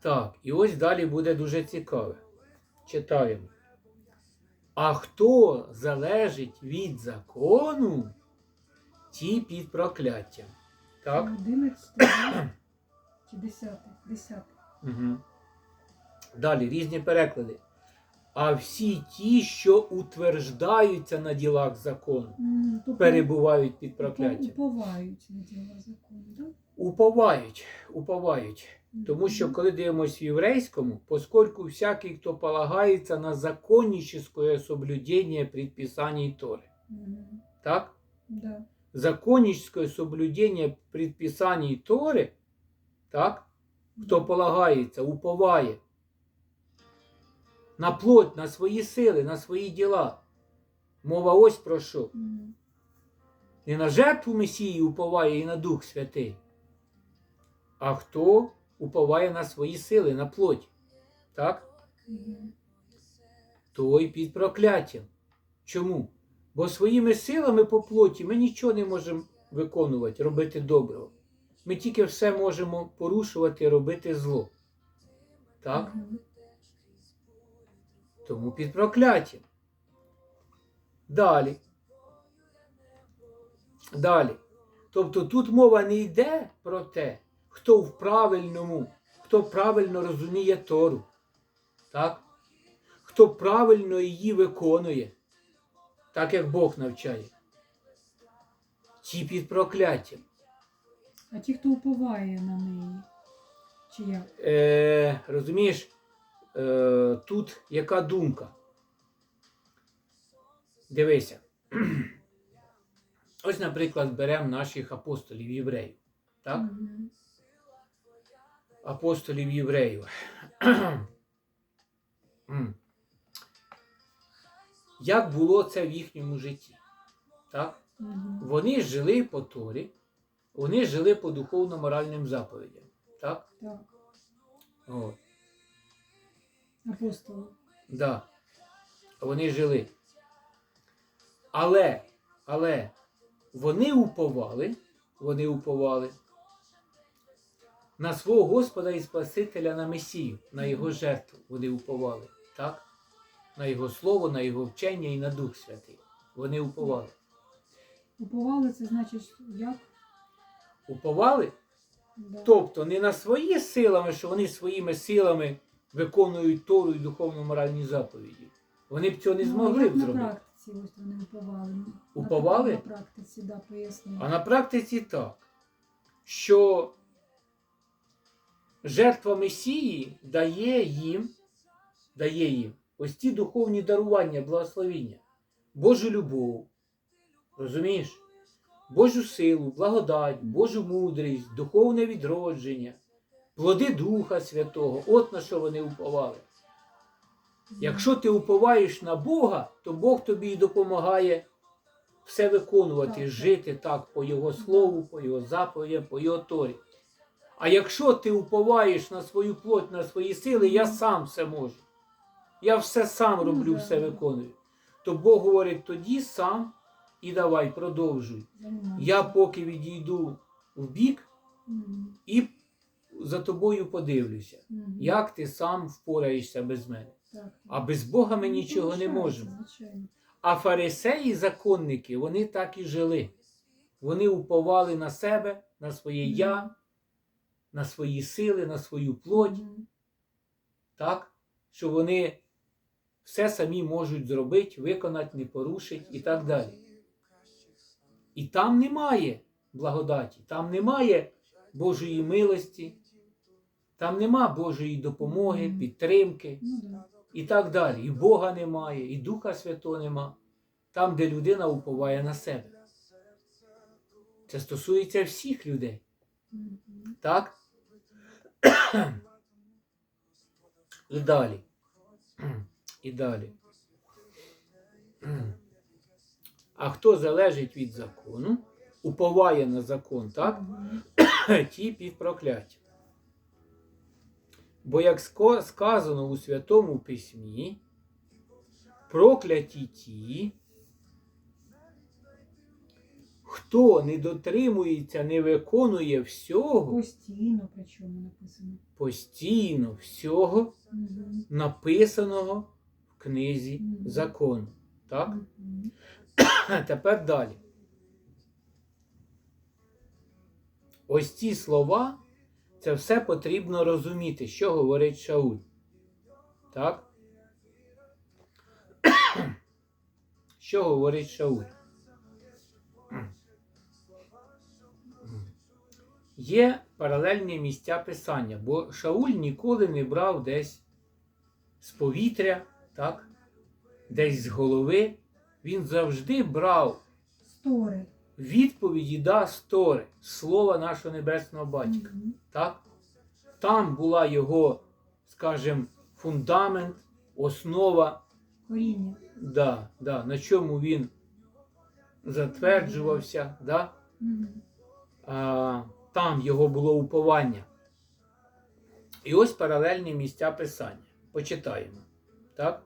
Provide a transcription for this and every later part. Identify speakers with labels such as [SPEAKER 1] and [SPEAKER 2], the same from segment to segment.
[SPEAKER 1] Так, і ось далі буде дуже цікаве. Читаємо. А хто залежить від закону, ті під прокляттям. Так?
[SPEAKER 2] 11 чи 10? 10.
[SPEAKER 1] Угу. Далі різні переклади. А всі ті, що утверждаються на ділах закону,
[SPEAKER 2] М, то
[SPEAKER 1] перебувають під прокляттям.
[SPEAKER 2] Уповають на діла закону, так?
[SPEAKER 1] Уповають, уповають. Тому що, коли дивимося в єврейському, поскольку всякий, хто полагається на законническое соблюдение предписаний.
[SPEAKER 2] Мгм.
[SPEAKER 1] Так?
[SPEAKER 2] Да.
[SPEAKER 1] Законническое соблюдение предписаний Торы, так? Хто полагається, уповає на плоть, на свої сили, на свої діла. Мова ось про що. Не на жертву Месії уповає і на Дух Святий, а хто уповає на свої сили, на плоть. Так? Той під прокляттям. Чому? Бо своїми силами по плоті ми нічого не можемо виконувати, робити доброго. Ми тільки все можемо порушувати, робити зло. Так? Тому під прокляттям. Далі. Далі. Тобто тут мова не йде про те, хто в правильному, хто правильно розуміє Тору. Так? Хто правильно її виконує, так як Бог навчає. Ті під прокляттям.
[SPEAKER 2] А ті, хто уповає на неї, чи як?
[SPEAKER 1] Е, розумієш, е, тут яка думка? Дивися. Ось, наприклад, беремо наших апостолів євреїв. Так?
[SPEAKER 2] Мгм.
[SPEAKER 1] Апостолів євреїв. Як було це в їхньому житті? Так?
[SPEAKER 2] Мгм.
[SPEAKER 1] Вони жили по Торі, вони жили по духовно-моральним заповідям. Так?
[SPEAKER 2] Так.
[SPEAKER 1] От.
[SPEAKER 2] Апостоли.
[SPEAKER 1] Да. Вони жили. Але, але вони уповали, вони уповали на свого Господа і Спасителя на Месію, на Його жертву. Вони уповали. Так? На Його Слово, на Його вчення і на Дух Святий. Вони уповали.
[SPEAKER 2] Уповали, це значить як?
[SPEAKER 1] Уповали?
[SPEAKER 2] Да.
[SPEAKER 1] Тобто не на свої силами, що вони своїми силами виконують Тору і духовно-моральні заповіді. Вони б цього не
[SPEAKER 2] Ну,
[SPEAKER 1] змогли б
[SPEAKER 2] на практиці ось вони уповали.
[SPEAKER 1] Уповали?
[SPEAKER 2] На практиці, да, поясню.
[SPEAKER 1] А на практиці так, що жертва Месії дає їм, дає їм ось ті духовні дарування, благословіння, Божу любов, розумієш? Божу силу, благодать, Божу мудрість, духовне відродження, плоди Духа Святого. От на що вони уповали. Якщо ти уповаєш на Бога, то Бог тобі і допомагає все виконувати, жити так по Його слову, по Його заповідям, по Його торі. А якщо ти уповаєш на свою плоть, на свої сили, я сам все можу. Я все сам
[SPEAKER 2] Ну,
[SPEAKER 1] роблю, все виконую. То Бог говорить, тоді сам і давай, продовжуй. Я поки відійду в бік і за тобою подивлюся, як ти сам впораєшся без мене. А без Бога ми
[SPEAKER 2] Ну,
[SPEAKER 1] нічого не можемо. А фарисеї, законники, вони так і жили. Вони уповали на себе, на своє я, на свої сили, на свою плоть, так? що вони все самі можуть зробити, виконати, не порушити і так далі. І там немає благодаті, там немає Божої милості, там нема Божої допомоги, підтримки.
[SPEAKER 2] Ну,
[SPEAKER 1] і так далі. І Бога немає, і Духа Святого нема. Там, де людина уповає на себе. Це стосується всіх людей. Так? І далі. І далі. А хто залежить від закону, уповає на закон, так? Ті під прокляттям. Бо як сказано у Святому Письмі, прокляті ті, Хто не дотримується, не виконує всього,
[SPEAKER 2] Постійно, причому написано.
[SPEAKER 1] постійно всього
[SPEAKER 2] Мгм.
[SPEAKER 1] написаного в книзі
[SPEAKER 2] Мгм.
[SPEAKER 1] закону. Так? А тепер далі. Ось ці слова, це все потрібно розуміти, що говорить Шауль. Так? Що говорить Шауль? Є паралельні місця писання, бо Шауль ніколи не брав десь з повітря, так? десь з голови. Він завжди брав
[SPEAKER 2] Стори.
[SPEAKER 1] відповіді да стори, слова нашого небесного батька.
[SPEAKER 2] Мгм.
[SPEAKER 1] Так? Там була його, скажімо, фундамент, основа,
[SPEAKER 2] Коріння.
[SPEAKER 1] да, да, на чому він затверджувався. Да?
[SPEAKER 2] Мгм.
[SPEAKER 1] А, там його було уповання. І ось паралельні місця писання. Почитаємо. Так?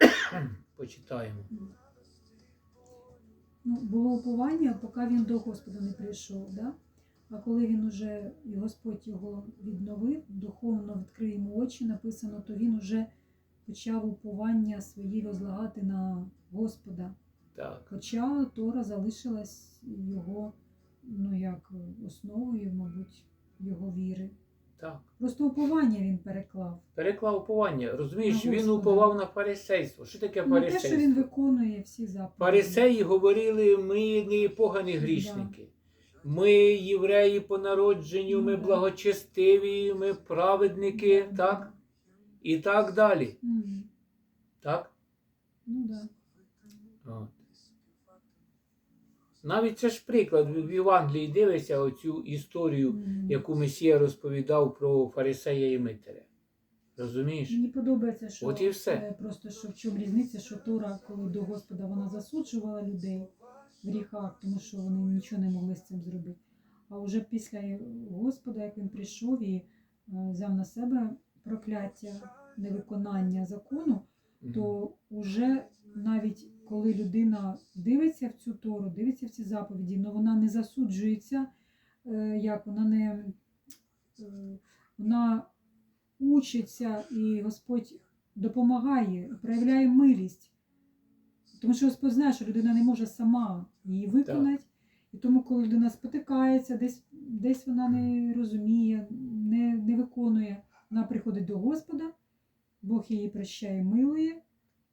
[SPEAKER 1] Почитаємо.
[SPEAKER 2] Ну, було уповання, поки він до Господа не прийшов. Да? А коли він уже, і Господь його відновив, духовно відкрив йому очі, написано, то він уже почав уповання свої розлагати на Господа.
[SPEAKER 1] Так.
[SPEAKER 2] Хоча Тора залишилась його, ну як, основою, мабуть, його віри.
[SPEAKER 1] Так.
[SPEAKER 2] Просто уповання він переклав.
[SPEAKER 1] Переклав уповання. Розумієш,
[SPEAKER 2] На
[SPEAKER 1] він уповав на фарисейство. Що таке
[SPEAKER 2] Ну, те, що він виконує всі заповіді.
[SPEAKER 1] Фарисеї говорили, ми не погані грішники. Ми євреї по народженню, ми
[SPEAKER 2] да.
[SPEAKER 1] благочестиві, ми праведники,
[SPEAKER 2] Да,
[SPEAKER 1] так? І так далі.
[SPEAKER 2] Мгм.
[SPEAKER 1] Так?
[SPEAKER 2] Ну. Да.
[SPEAKER 1] От. Навіть це ж приклад в Євангелії дивишся оцю історію,
[SPEAKER 2] Мгм.
[SPEAKER 1] яку Месія розповідав про фарисея і Митаря. Розумієш?
[SPEAKER 2] Мені подобається, що
[SPEAKER 1] От і все.
[SPEAKER 2] е, просто що в чому різниця, що Тора, коли до Господа вона засуджувала людей в гріхах, тому що вони нічого не могли з цим зробити. А вже після Господа, як він прийшов і е, взяв на себе прокляття невиконання закону,
[SPEAKER 1] Мгм.
[SPEAKER 2] то вже навіть коли людина дивиться в цю Тору, дивиться в ці заповіді, але вона не засуджується, е, як вона не е, вона учиться, і Господь допомагає, проявляє милість. Тому що Господь знає, що людина не може сама її виконати. І тому, коли людина спотикається, десь, десь вона не розуміє, не, не виконує, вона приходить до Господа, Бог її прощає, милує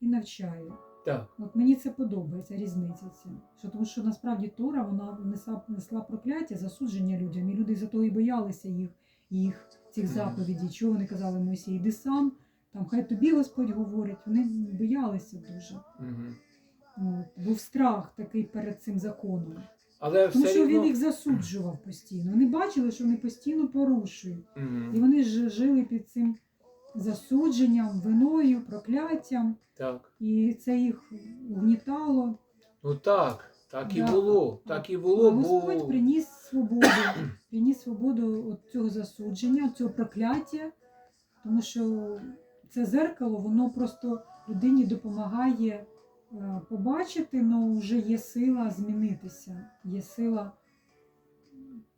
[SPEAKER 2] і навчає.
[SPEAKER 1] Так.
[SPEAKER 2] От мені це подобається, різниця ця. Що, тому що насправді Тора вона несла, несла прокляття, засудження людям, і люди за того і боялися їх, їх цих заповідей. Чого вони казали Мойсій, іди сам, там хай тобі Господь говорить. Вони боялися дуже.
[SPEAKER 1] Мгм.
[SPEAKER 2] От. Був страх такий перед цим законом.
[SPEAKER 1] Але
[SPEAKER 2] Тому
[SPEAKER 1] все
[SPEAKER 2] що
[SPEAKER 1] рівно...
[SPEAKER 2] він їх засуджував постійно. Вони бачили, що вони постійно порушують.
[SPEAKER 1] Мгм.
[SPEAKER 2] І вони ж жили під цим засудженням, виною, прокляттям,
[SPEAKER 1] Так.
[SPEAKER 2] і це їх угнітало.
[SPEAKER 1] Ну так, так і
[SPEAKER 2] Да.
[SPEAKER 1] було. Так і було, бо
[SPEAKER 2] Господь приніс свободу, приніс свободу від цього засудження, від цього прокляття, тому що це зеркало, воно просто людині допомагає е, побачити, але вже є сила змінитися, є сила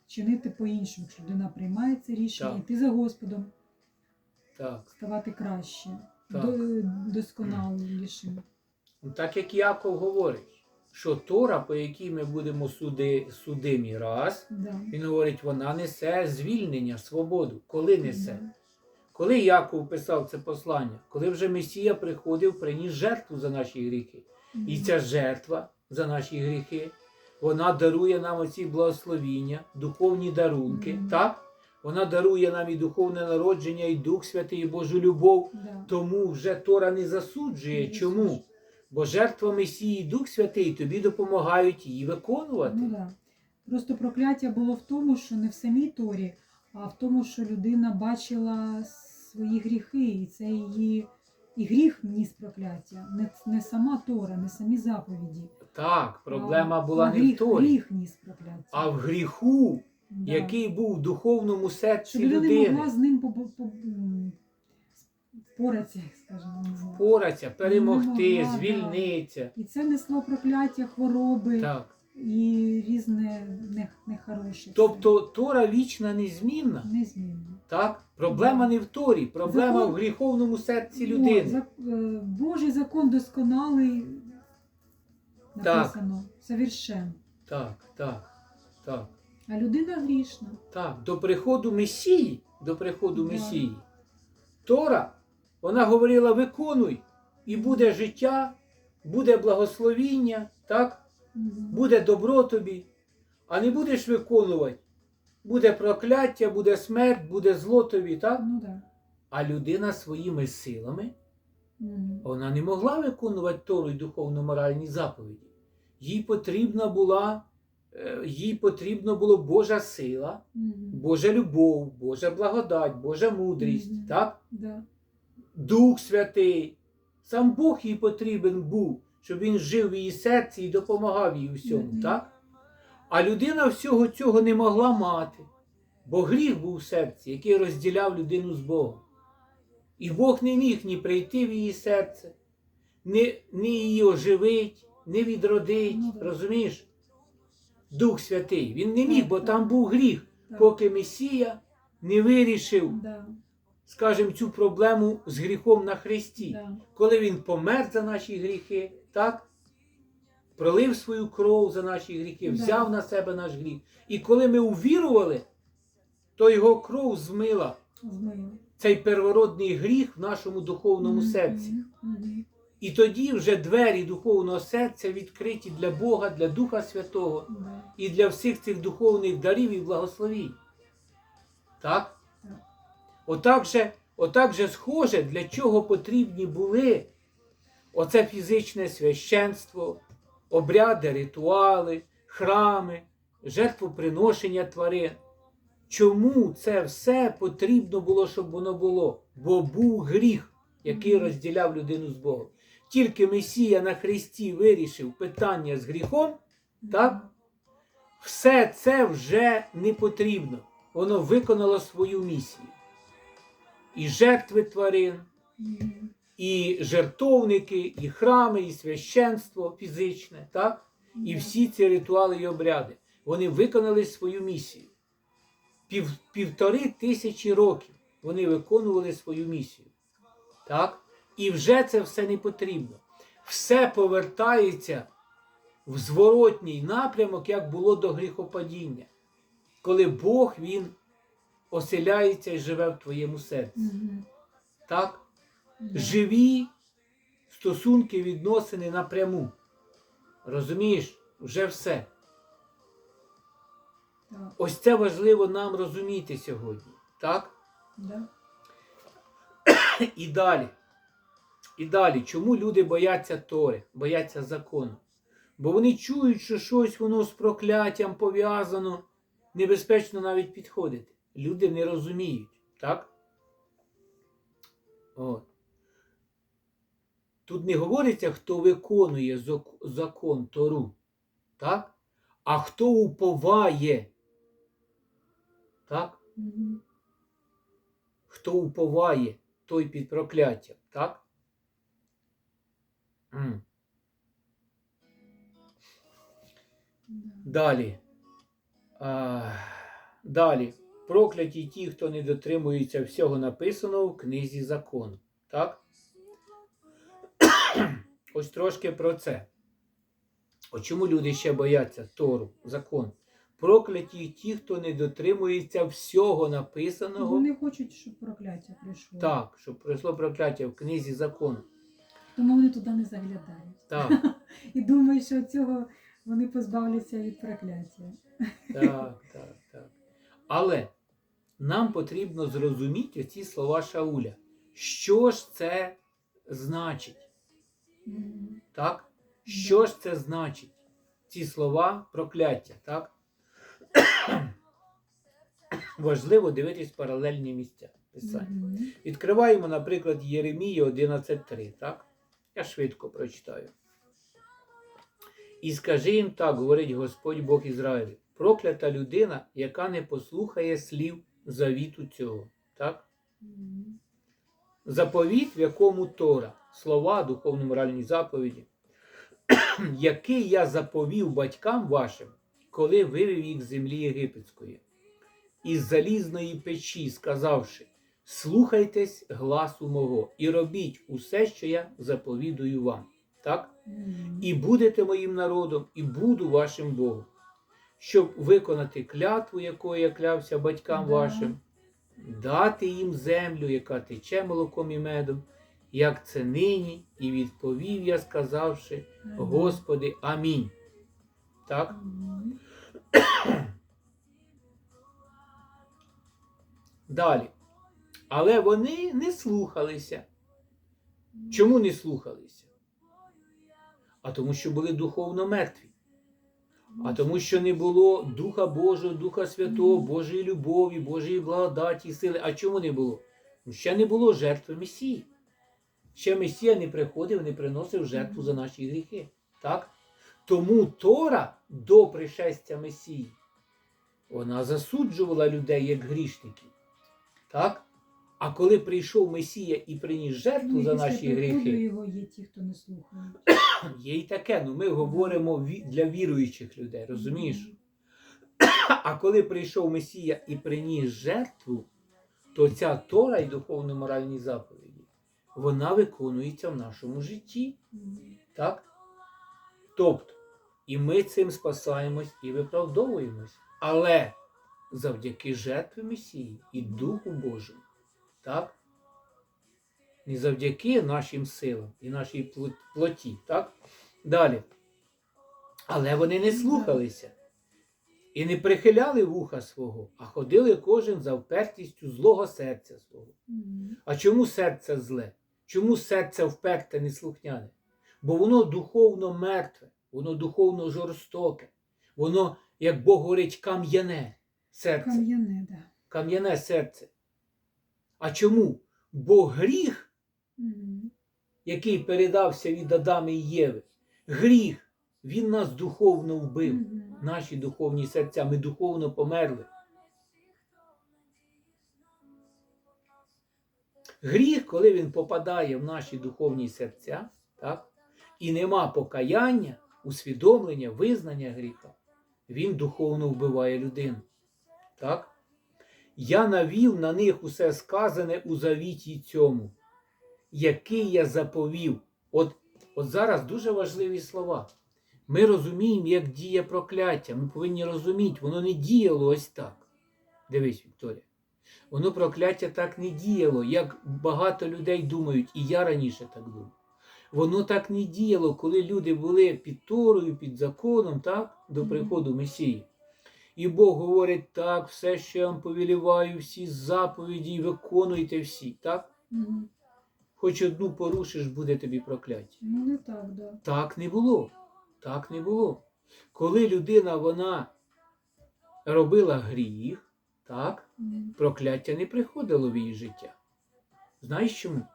[SPEAKER 2] чинити по-іншому, якщо людина приймає це рішення,
[SPEAKER 1] Так.
[SPEAKER 2] йти за Господом,
[SPEAKER 1] так.
[SPEAKER 2] ставати краще,
[SPEAKER 1] Так.
[SPEAKER 2] до- досконалішим.
[SPEAKER 1] Ну, Так як Яков говорить, що Тора, по якій ми будемо суди, судимі раз,
[SPEAKER 2] Да.
[SPEAKER 1] він говорить, вона несе звільнення, свободу. Коли несе?
[SPEAKER 2] Мгм.
[SPEAKER 1] Коли Яков писав це послання, коли вже Месія приходив, приніс жертву за наші гріхи. І ця жертва за наші гріхи, вона дарує нам оці благословіння, духовні дарунки.
[SPEAKER 2] Мгм.
[SPEAKER 1] Так? Вона дарує нам і духовне народження, і Дух Святий, і Божу любов.
[SPEAKER 2] Да.
[SPEAKER 1] Тому вже Тора не засуджує.
[SPEAKER 2] Не
[SPEAKER 1] Чому? Бо жертва Месії і Дух Святий тобі допомагають її виконувати.
[SPEAKER 2] Ну, да. Просто прокляття було в тому, що не в самій Торі, а в тому, що людина бачила свої гріхи, і це її і гріх ніс прокляття. Не, не сама Тора, не самі заповіді.
[SPEAKER 1] Так, проблема
[SPEAKER 2] а,
[SPEAKER 1] була не
[SPEAKER 2] гріх,
[SPEAKER 1] в Торі,
[SPEAKER 2] Гріх ніс прокляття.
[SPEAKER 1] а в гріху,
[SPEAKER 2] Да.
[SPEAKER 1] який був в духовному
[SPEAKER 2] Щоб
[SPEAKER 1] серці
[SPEAKER 2] людина не
[SPEAKER 1] людини.
[SPEAKER 2] могла з ним по, по, по, м, впоратися, скажімо. не знаю.
[SPEAKER 1] Пораться, перемогти,
[SPEAKER 2] могла, да.
[SPEAKER 1] звільнитися.
[SPEAKER 2] І це несло прокляття, хвороби.
[SPEAKER 1] Так.
[SPEAKER 2] і різне не- нехороше.
[SPEAKER 1] Тобто Тора вічна незмінна.
[SPEAKER 2] незмінно.
[SPEAKER 1] Так? Проблема не в Торі, проблема
[SPEAKER 2] Закон-
[SPEAKER 1] в гріховному серці
[SPEAKER 2] О,
[SPEAKER 1] людини.
[SPEAKER 2] зак- е, Божий закон досконалий написано, совершен.
[SPEAKER 1] Так, так, так.
[SPEAKER 2] А людина грішна.
[SPEAKER 1] Так, до приходу Месії, до приходу
[SPEAKER 2] Да.
[SPEAKER 1] Месії. Тора, вона говорила: виконуй, і буде життя, буде благословіння, так?
[SPEAKER 2] Мгм.
[SPEAKER 1] буде добро тобі, а не будеш виконувати. Буде прокляття, буде смерть, буде зло тобі, так?
[SPEAKER 2] Ну так.
[SPEAKER 1] А людина своїми силами,
[SPEAKER 2] Мгм.
[SPEAKER 1] вона не могла виконувати Тору й духовно-моральні заповіді. Їй потрібна була, їй потрібно було Божа сила,
[SPEAKER 2] Мгм.
[SPEAKER 1] Божа любов, Божа благодать, Божа мудрість,
[SPEAKER 2] Мгм.
[SPEAKER 1] так?
[SPEAKER 2] Да.
[SPEAKER 1] Дух Святий. Сам Бог їй потрібен був, щоб він жив в її серці і допомагав їй у всьому,
[SPEAKER 2] Мгм.
[SPEAKER 1] так? А людина всього цього не могла мати, бо гріх був в серці, який розділяв людину з Богом. І Бог не міг ні прийти в її серце, ні, ні її оживить, ні відродить.
[SPEAKER 2] Ну.
[SPEAKER 1] Розумієш? Дух Святий. Він не міг, бо там був гріх, поки Месія не вирішив, скажімо, цю проблему з гріхом на Христі коли він помер за наші гріхи, так? Пролив свою кров за наші гріхи, взяв на себе наш гріх. І коли ми увірували, то його кров змила
[SPEAKER 2] Змила.
[SPEAKER 1] цей первородний гріх в нашому духовному серці. І тоді вже двері духовного серця відкриті для Бога, для Духа Святого і для всіх цих духовних дарів і благословінь. Так. Отак же, отак же схоже, для чого потрібні були оце фізичне священство, обряди, ритуали, храми, жертвоприношення тварин. Чому це все потрібно було, щоб воно було? Бо був гріх, який розділяв людину з Богом. Тільки Месія на Христі вирішив питання з гріхом, Так? все це вже не потрібно. Воно виконало свою місію. І жертви тварин, і жертовники, і храми, і священство фізичне, так? І всі ці ритуали і обряди. Вони виконали свою місію. Пів, півтори тисячі років вони виконували свою місію. Так? І вже це все не потрібно. Все повертається в зворотній напрямок, як було до гріхопадіння. Коли Бог Він оселяється і живе в твоєму серці.
[SPEAKER 2] Мгм.
[SPEAKER 1] Так?
[SPEAKER 2] Да.
[SPEAKER 1] живі стосунки, відносини напряму. Розумієш, вже все.
[SPEAKER 2] Так.
[SPEAKER 1] Ось це важливо нам розуміти сьогодні. Так?
[SPEAKER 2] Да.
[SPEAKER 1] І далі. І далі, чому люди бояться Тори, бояться закону? Бо вони чують, що щось воно з прокляттям пов'язано, небезпечно навіть підходити. Люди не розуміють, так? От. Тут не говориться, хто виконує закон Тору, так? а хто уповає. Так? Хто уповає, той під прокляттям, так?
[SPEAKER 2] Да.
[SPEAKER 1] Далі. А, далі. Прокляті ті, хто не дотримується всього написаного в книзі закону. Так? Ось трошки про це. От чому люди ще бояться Тору, закон? Прокляті ті, хто не дотримується всього написаного.
[SPEAKER 2] Вони хочуть, щоб прокляття прийшло.
[SPEAKER 1] Так, щоб пройшло прокляття в книзі закону.
[SPEAKER 2] Тому вони туди не заглядають.
[SPEAKER 1] Так,
[SPEAKER 2] І думають, що цього вони позбавляться від прокляття.
[SPEAKER 1] так, так, так. Але нам потрібно зрозуміти ці слова Шауля. Що ж це значить? Так? Що ж це значить? Ці слова прокляття, так? Важливо дивитись паралельні місця писання. Відкриваємо, наприклад, Єремії 11.3, так? Я швидко прочитаю. І скажи їм так, говорить Господь Бог Ізраїлю, проклята людина, яка не послухає слів завіту цього. Так? Заповіт, в якому Тора, слова, духовно-моральні заповіді, який я заповів батькам вашим, коли вивів їх з землі єгипетської, із залізної печі, сказавши: Слухайтесь гласу мого і робіть усе, що я заповідую вам. Так? І будете моїм народом, і буду вашим Богом, щоб виконати клятву, якою я клявся батькам
[SPEAKER 2] Да.
[SPEAKER 1] вашим, дати їм землю, яка тече молоком і медом, як це нині, і відповів я, сказавши, Господи, амінь. Так? Далі. Але вони не слухалися. Чому не слухалися? А тому, що були духовно мертві. А тому, що не було Духа Божого, Духа Святого, Божої любові, Божої благодаті і сили. А чому не було? Ну, Ще не було жертви Месії. Ще Месія не приходив, не приносив жертву за наші гріхи. Так? Тому Тора до пришестя Месії, вона засуджувала людей як грішників. Так? А коли прийшов Месія і приніс жертву
[SPEAKER 2] Ну,
[SPEAKER 1] за наші гріхи,
[SPEAKER 2] його є ті, хто не слухає.
[SPEAKER 1] Є й таке, ну ми говоримо для віруючих людей, розумієш? А коли прийшов Месія і приніс жертву, то ця Тора і духовно-моральні заповіді, вона виконується в нашому житті. Так? Тобто, і ми цим спасаємось і виправдовуємось. Але завдяки жертві Месії і Духу Божому. Так? Не завдяки нашим силам і нашій плоті. Так? Далі. Але вони не слухалися і не прихиляли вуха свого, а ходили кожен за впертістю злого серця свого. А чому серце зле? Чому серце вперте неслухняне? Бо воно духовно мертве, воно духовно жорстоке, воно, як Бог говорить, кам'яне серце,
[SPEAKER 2] Кам'яне, да.
[SPEAKER 1] кам'яне серце. А чому? Бо гріх, який передався від Адама і Єви, гріх, він нас духовно вбив, наші духовні серця, ми духовно померли. Гріх, коли він попадає в наші духовні серця, так, і нема покаяння, усвідомлення, визнання гріха, він духовно вбиває людину. Так? Я навів на них усе сказане у завіті цьому, який я заповів. От, от зараз дуже важливі слова. Ми розуміємо, як діє прокляття. Ми повинні розуміти, воно не діяло ось так. Дивись, Вікторія. Воно прокляття так не діяло, як багато людей думають, і я раніше так думав. Воно так не діяло, коли люди були під Торою, під законом, так, до приходу Месії. І Бог говорить, так, все, що я вам повеліваю, всі заповіді, виконуйте всі, так?
[SPEAKER 2] Мгм.
[SPEAKER 1] Хоч одну порушиш, буде тобі прокляття.
[SPEAKER 2] Ну, не так, да.
[SPEAKER 1] Так не було. Так не було. Коли людина вона робила гріх, так,
[SPEAKER 2] Мгм.
[SPEAKER 1] прокляття не приходило в її життя. Знаєш чому?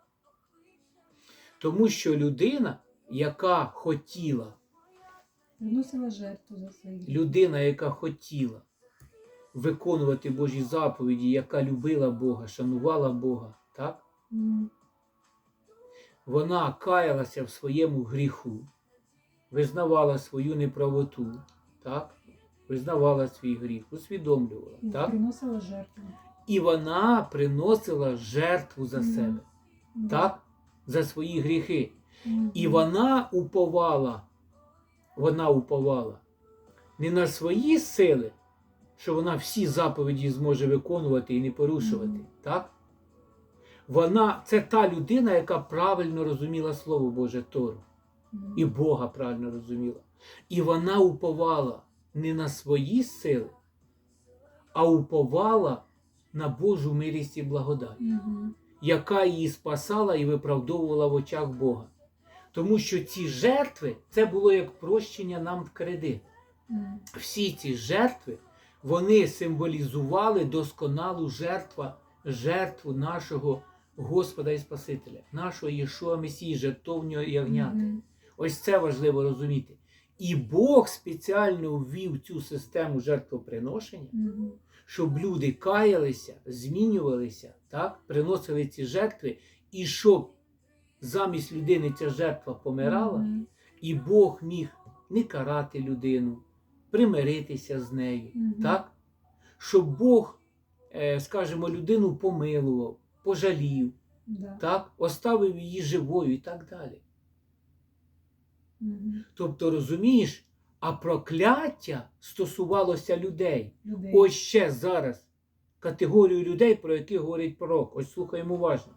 [SPEAKER 1] Тому що людина, яка хотіла,
[SPEAKER 2] Приносила жертву за свої.
[SPEAKER 1] людина, яка хотіла виконувати Божі заповіді, яка любила Бога, шанувала Бога, так?
[SPEAKER 2] Мгм.
[SPEAKER 1] вона каялася в своєму гріху, визнавала свою неправоту, так? визнавала свій гріх, усвідомлювала.
[SPEAKER 2] І
[SPEAKER 1] Так?
[SPEAKER 2] Приносила жертву.
[SPEAKER 1] І вона приносила жертву за себе,
[SPEAKER 2] Да.
[SPEAKER 1] так? за свої гріхи.
[SPEAKER 2] Мгм.
[SPEAKER 1] І вона уповала, вона уповала не на свої сили, що вона всі заповіді зможе виконувати і не порушувати. Так? Вона це та людина, яка правильно розуміла Слово Боже Тору. І Бога правильно розуміла. І вона уповала не на свої сили, а уповала на Божу милість і благодать,
[SPEAKER 2] Мгм.
[SPEAKER 1] яка її спасала і виправдовувала в очах Бога. Тому що ці жертви це було як прощення нам в кредит. Всі ці жертви вони символізували досконалу жертва, жертву нашого Господа і Спасителя, нашого Єшуа Месії, жертовнього ягняти. Ось це важливо розуміти. І Бог спеціально ввів цю систему жертвоприношення, щоб люди каялися, змінювалися, так? приносили ці жертви, і щоб замість людини ця жертва помирала,
[SPEAKER 2] Мгм.
[SPEAKER 1] І Бог міг не карати людину, примиритися з нею,
[SPEAKER 2] Мгм.
[SPEAKER 1] так? Щоб Бог, е, скажімо, людину помилував, пожалів,
[SPEAKER 2] Да.
[SPEAKER 1] так? оставив її живою і так далі.
[SPEAKER 2] Мгм.
[SPEAKER 1] Тобто, розумієш, а прокляття стосувалося людей.
[SPEAKER 2] Людей.
[SPEAKER 1] Ось ще зараз категорію людей, про яких говорить пророк. Ось слухаємо уважно.